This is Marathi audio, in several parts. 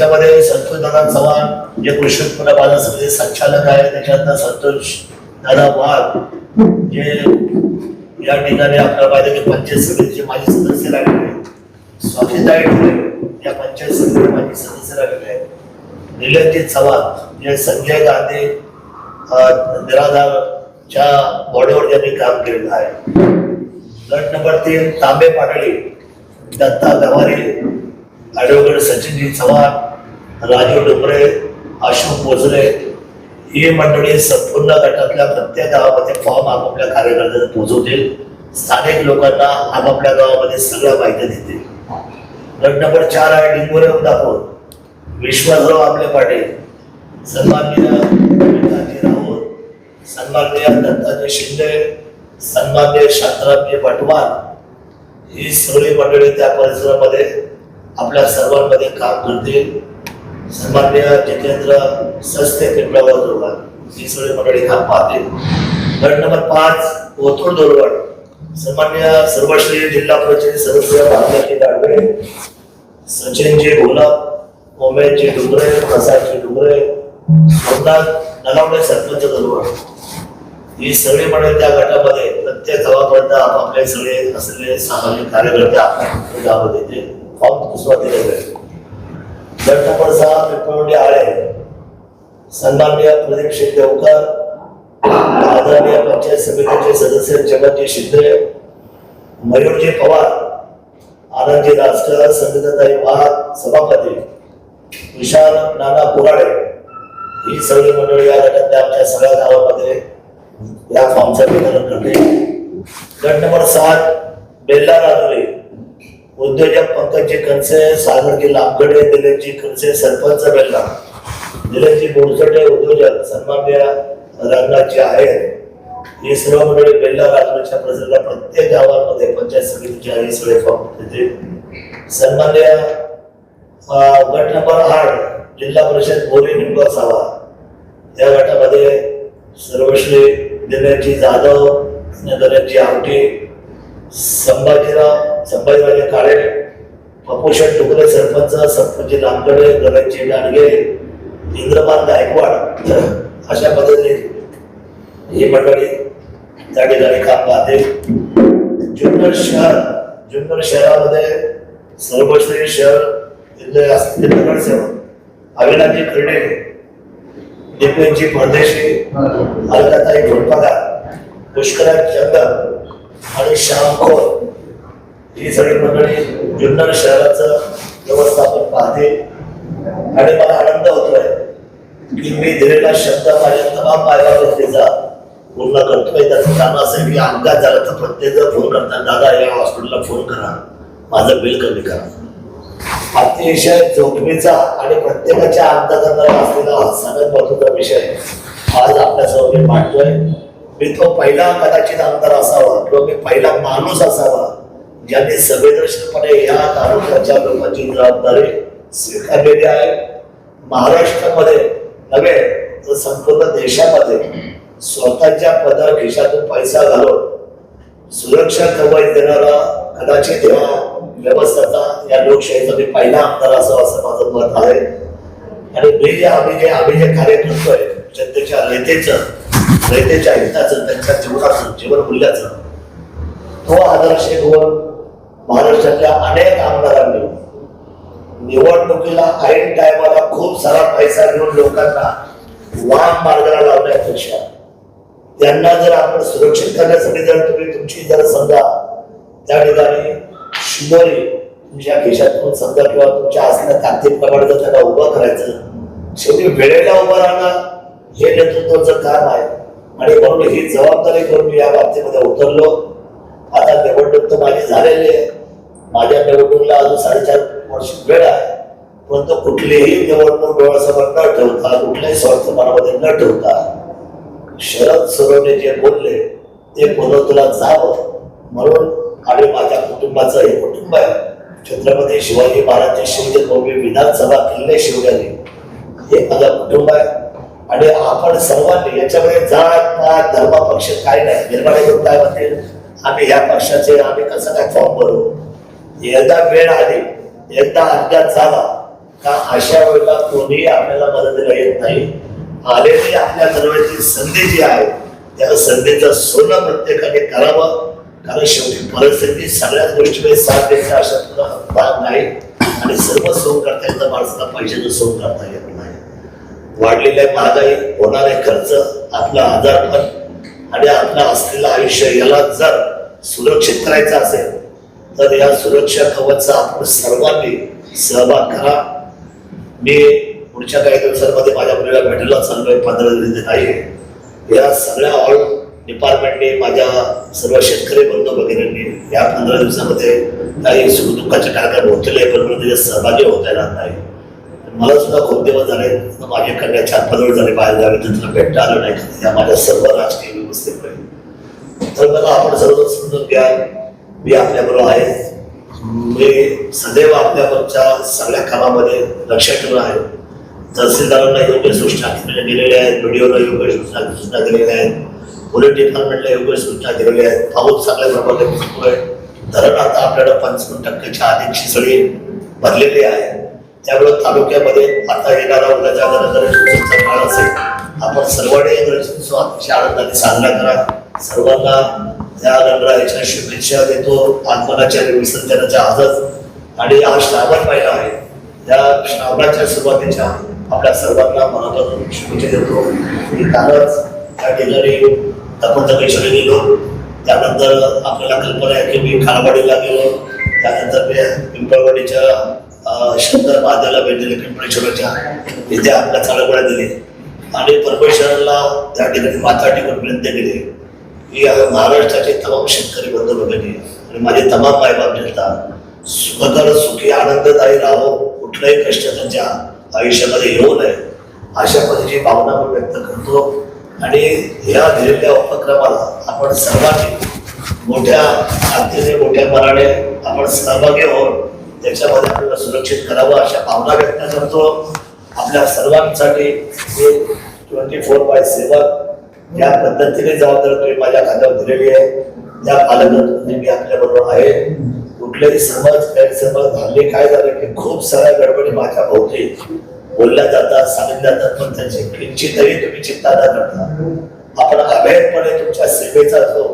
त्याच्यामध्ये संतोष दादा चव्हाण जे कृषी उत्पन्न बाजार समिती संचालक आहे त्याच्यानंतर संतोष दादा वाघ जे या ठिकाणी आपल्याला पाहिजे की पंचायत समितीचे माजी सदस्य लागले आहेत. स्वातीताई या पंचायत समितीचे माजी सदस्य राहिलेले आहेत निलंजित चव्हाण जे संजय गांधी अं, निराधारच्या बॉडीवर त्यांनी काम केलेलं आहे गट नंबर तीन तांबे पाटळी दत्ता गवारी ॲडव्होकेट सचिनजी चव्हाण राजू डुबरे अशोक मोजरे ही मंडळी संपूर्ण गटातल्या प्रत्येक गावामध्ये फॉर्म आपापल्या कार्यकर्त्यांना पोहोचवतील. स्थानिक लोकांना आपापल्या गावामध्ये सगळ्या माहिती देतील. गट नंबर चार आहे डिंगोरे उदापूर. विश्वासराव आपले पाटील. सन्माननीय विकासजी राऊत. सन्माननीय दत्ताजी शिंदे. सन्माननीय शांतरामजी भटवार ही सगळी मंडळी त्या परिसरामध्ये आपल्या सर्वांमध्ये काम करतील. सन्माननीय जितेंद्र सस्ते पिंपळावर जोरवाड ही सगळी मंडळी काम पाहतील. गट नंबर पाच ओतूर दोरवाड सन्मान्य सर्वश्रेय जिल्हा परिषद सदस्य भाग्याजी दाडवे सचिनजी घोलप उमेशजी डुंगरे प्रसादजी डुंगरे सोमनाथ नलावडे सरपंच दरवाड ही सगळी मंडळी त्या गटामध्ये प्रत्येक गावापर्यंत आपापले सगळे असलेले सामाजिक कार्यकर्ते आपल्या गावामध्ये ते फॉर्म दिले जाईल गट नंबर सहा आळे सन्माननीय प्रदीप शेठ देवकर आदरणीय पंचायत समितीचे सदस्य जगनजी शिंदे मयूरजी पवार आनंदजी राजकर संगीताताई वाघ सभापती विशाल नाना कुराडे ही सगळी मंडळी या गटातल्या आमच्या सगळ्या गावामध्ये. या फॉर्मचं वितरण करते गट नंबर सात बेल्ला राजुरी उद्योजक पंकजजी कनसे सागरजी लांबगडे दिलेपजी कनसे सरपंच बेल्ला दिलेपजी बोडसटे उद्योजक सन्मान्य रंगाची आहेत. ही सर्व मंडळी बेल्ला राजुरीच्या प्रसिद्ध प्रत्येक गावांमध्ये पंचायत समितीच्या हे सगळे फॉर्म देते सन्मान्य गट नंबर आठ जिल्हा परिषद बोरी निंबासावा या गटामध्ये सर्वश्री दिनेशजी जाधव दिनेशजी आवटी संभाजीराव संभाजीराजे काळे पपुषण टुकरे सरपंच सरपंच लांबकडे गणेशजी डांडगे इंद्रपाल गायकवाड अशा पद्धतीने ही मंडळी त्या ठिकाणी काम पाहते. जुन्नर शहर जुन्नर शहरामध्ये सर्वश्री शहर असलेले नगरसेवक अविनाजी खर्डे दिपेशजी परदेशी अलकाताई घोडपगार पुष्कराज चंदन आणि श्याम ही सगळी मंडळी जुन्नर शहराचं व्यवस्थापन पाहते. आणि मला आनंद होतोय की मी दिलेला शब्द माझ्या तमाम बायकाचा पूर्ण करतोय त्याचं कारण असं की अपघात झाला तर प्रत्येक जण फोन करतात दादा या हॉस्पिटलला फोन करा. माझं बिल कमी करा. अतिशय जोखमीचा आणि प्रत्येकाच्या अंतकरणाला असलेला सगळ्यात महत्त्वाचा विषय आज आपल्यासमोर मी मांडतोय. मी तो पहिला कदाचित आमदार असावा किंवा मी पहिला माणूस असावा ज्यांनी संवेदनशीलपणे या तालुक्याच्या लोकांची जबाबदारी स्वीकारलेली आहे. महाराष्ट्रामध्ये नव्हे तर संपूर्ण देशामध्ये स्वतःच्या पदा खिशातून पैसा घालून सुरक्षा कवच देणारा कदाचित या व्यवस्थाचा या लोकशाहीचा मी पहिला आमदार असावा असं माझं मत आहे. आणि मी जे आम्ही जे आम्ही जे कार्य करतोय जनतेच्या रयतेचं जयतेच्या हिताचं त्यांच्या जीवनाचं जीवन मूल्याचं. तो आदर्श घेऊन महाराष्ट्रातल्या अनेक आमदारांनी निवडणुकीला ऐन टायमाला खूप सारा पैसा घेऊन लोकांना वाम मार्गाला लावण्यापेक्षा त्यांना जर आपण सुरक्षित करण्यासाठी जर तुम्ही तुमची जर समजा त्या ठिकाणी शिवरी तुमच्या खिशातून समजा किंवा तुमच्या असलेल्या ताकदीप्रमाणे जर त्यांना उभं करायचं शेवटी वेळेला उभं राहणं हे नेतृत्वाचं काम आहे. आणि म्हणून ही जबाबदारी करून मी या बाबतीमध्ये उतरलो. आता निवडणूक तर माझी झालेली आहे. माझ्या निवडणुकीला अजून साडेचार वर्ष वेळ आहे. परंतु कुठलीही निवडणूक डोळ्यासमोर न ठेवता कुठल्याही स्वार्थ मनामध्ये न ठेवता शरद सरोने जे बोलले ते बोलत तुला जावं. म्हणून आणि माझ्या कुटुंबाचं हे कुटुंब आहे. छत्रपती शिवाजी महाराजांची शिवजन्मभूमी विधानसभा किल्ले शिवराजी हे माझं कुटुंब आहे. आणि आपण सर्वांनी याच्यामध्ये जात पात धर्म पक्ष काय नाही. निर्माण करून काय म्हणतील आम्ही ह्या पक्षाचे आम्ही कसं काय फॉर्म भरू? एकदा वेळ आली एकदा अपघात झाला का अशा वेळेला कोणी आपल्याला मदतीला येत नाही. आलेली आपल्या दरवेळची संधी जी आहे त्या संधीचं सोनं प्रत्येकाने करावं. कारण शेवटी परिस्थिती सगळ्याच गोष्टीमध्ये साथ द्यायचा अशा तुला भाग नाही. आणि सर्व सोन करता येतं माणसाला पैशाचं सोन करता येत नाही. वाढलेल्या महागाई होणारे खर्च आपला आजारपण आणि आपलं असलेलं आयुष्य याला जर सुरक्षित करायचं असेल तर या सुरक्षा कवचचा आपण सर्वांनी सहभाग करा. मी पुढच्या काही दिवसांमध्ये माझ्या मुलीला भेटायला चाललोय पंधरा दिवस आहे. या सगळ्या ऑल डिपार्टमेंटने माझ्या सर्व शेतकरी बंधू वगैरेंनी या पंधरा दिवसामध्ये काही सुखदुःखाचे कार्यक्रम होतील पण त्याच्यात सहभागी होता येणार नाही. मला सुद्धा खूप दिवस झाले माझी कन्या चार पाच वेळ झाले बाहेर जावे तर भेट भेटता आलं नाही. या माझ्या सर्व राजकीय व्यवस्थेमुळे. तर मला आपण सर्व समजून घ्या मी आपल्याबरोबर आहे. मी सदैव आपल्यावरच्या सगळ्या कामामध्ये लक्ष ठेवलं आहे. तहसीलदारांना योग्य सूचना म्हणजे दिलेल्या आहेत व्हिडिओला योग्य सूचना सूचना दिलेल्या आहेत. पोलीस डिपार्टमेंटला योग्य सूचना दिलेल्या आहेत. पाऊस चांगल्या प्रमाणात धरण आता आपल्याला पंचावन्न टक्क्याच्या अधिकची सगळी भरलेली आहे. त्यामुळे तालुक्यामध्ये आता येणारा उद्याचा गणेशोत्सवचा काळ असेल. आपण सर्वांनी गणेशोत्सव अतिशय आनंदाने साजरा करा. सर्वांना या गणरायाच्या शुभेच्छा देतो. आगमनाच्या विसर्जनाच्या आजच आणि हा श्रावण महिना आहे. या श्रावणाच्या सुरुवातीच्या आपल्या सर्वांना मनापासून शुभेच्छा देतो. मी कालच त्या ठिकाणी तपंतकेश्वरी गेलो. त्यानंतर आपल्याला कल्पना आहे की मी खारवाडीला गेलो. त्यानंतर मी पिंपळवाडीच्या शंकर महादेवाला भेट दिली पिंपळेश्वराच्या तिथे आपल्या चालगोळ्या दिली आणि परमेश्वराला त्या ठिकाणी माता टेकून विनंती केली की महाराष्ट्राचे तमाम शेतकरी बंधू भगिनी आणि माझे तमाम मायबाप जनता सुखकर सुखी आनंददायी राहो कुठल्याही कष्ट त्यांच्या आयुष्यामध्ये येऊ नये अशा पद्धतीची भावना मी व्यक्त करतो. आणि या दिलेल्या उपक्रमाला आपण सर्वांनी मोठ्या आत्तेने मोठ्या मनाने आपण सहभागी होऊन त्याच्यामध्ये आपल्याला सुरक्षित करावं अशा भावना व्यक्त करतो. आपल्या सर्वांसाठी ट्वेंटी फोर बाय सेवन या पद्धतीने जबाबदारी तुम्ही माझ्या खात्यावर दिलेली आहे. त्या पालकांनी मी आपल्या बरोबर आहे. कुठलेही समज गैरसमज झाले काय झाले की खूप साऱ्या गडबडी माझ्या भोवती बोलल्या जातात सांगितल्या जातात पण त्याची किंचितही तुम्ही चिंता न करता. आपण अभेदपणे तुमच्या सेवेचा जो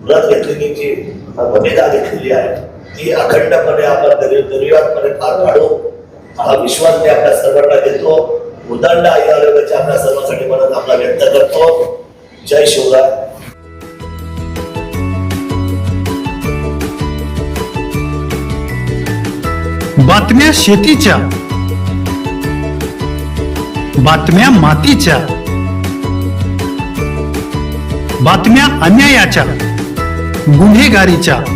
व्रत घेतलेली जी भूमिका घेतलेली आहे ही अखंडपणे आपण निर्विवादपणे पार पाडू. हा विश्वास मी आपल्या सर्वांना देतो. उदंड आई आरोग्याच्या आपल्या सर्वांसाठी मनात आपला व्यक्त करतो. जय शिवराय. बातम्या शेतीच्या. बातम्या मातीच्या. बातम्या अन्यायाच्या. गुन्हेगारीच्या.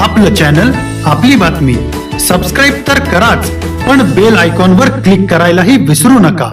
आपलं चॅनल आपली बातमी. सबस्क्राईब तर कराच पण बेल आयकॉनवर क्लिक करायलाही विसरू नका.